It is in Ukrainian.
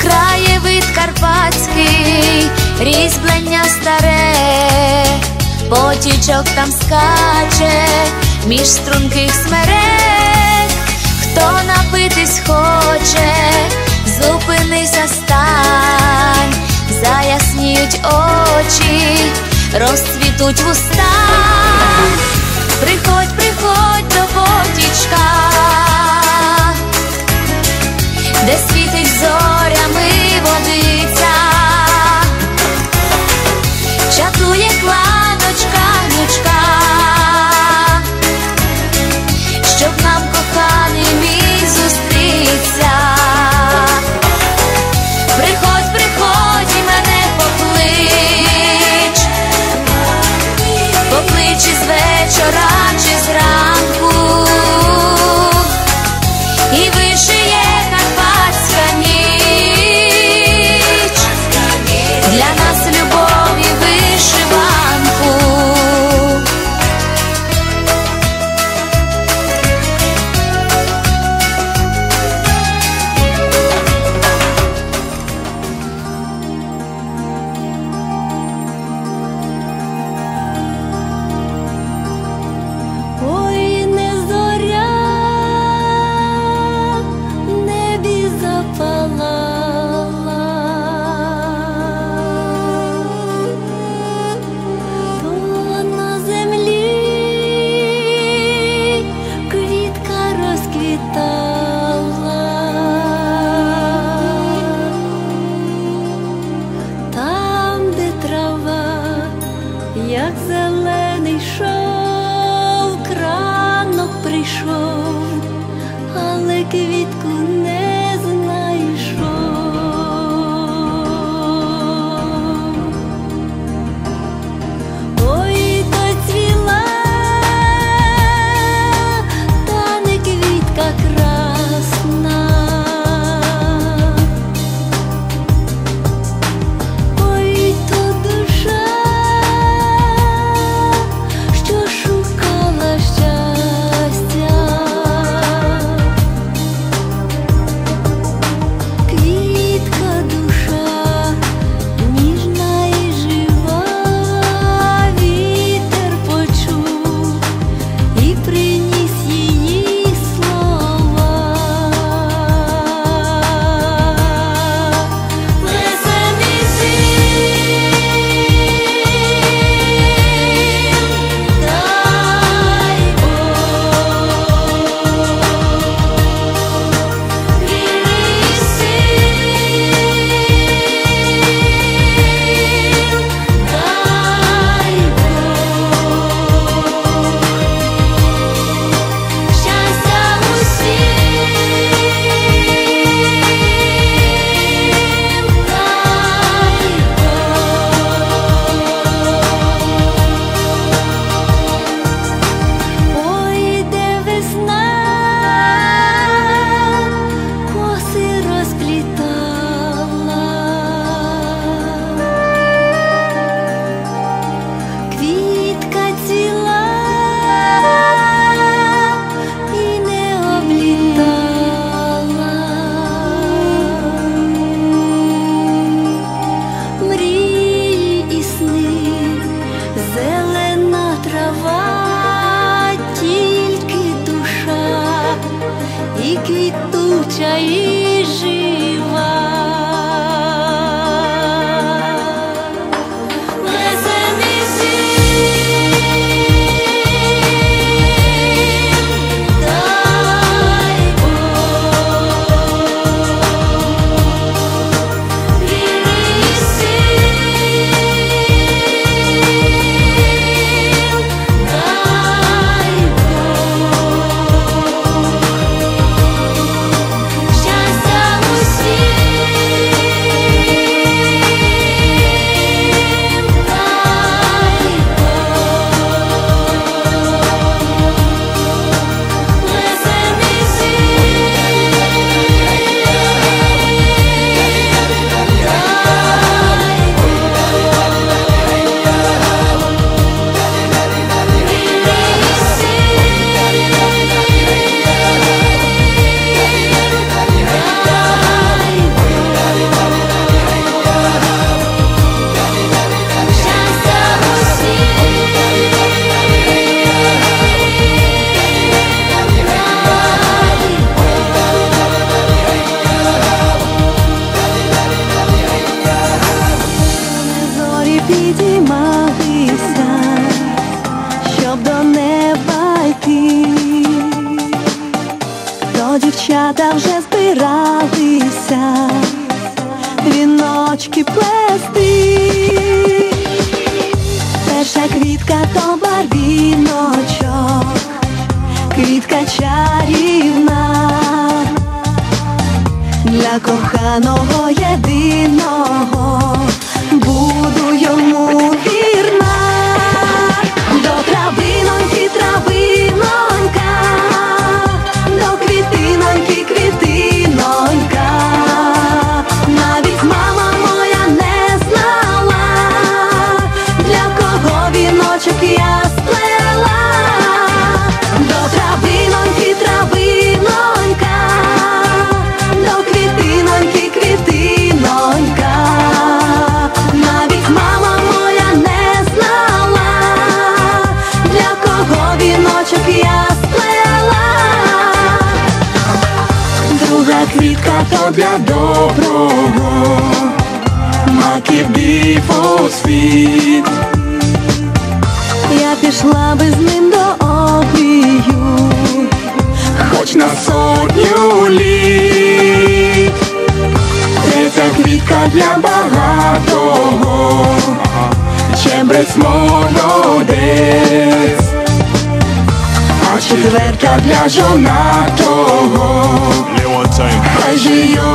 Краєвид карпатський, різьблення старе, потічок там скаче між струнких смерек, хто напитись хоче, зупинися стань Засяють очі, розцвітуть вуста. Приходь, приходь. лежит. Дівчата вже збиралися, віночки плести. Перша квітка то барвіночок, квітка чарівна для коханого єдиного буду йому Друга квітка то для доброго, маків світ. Я пішла би з ним до обрію, хоч на сотню літ. Третя квітка для багатого, чебрець молодець, а четверта для жонатого, Géant.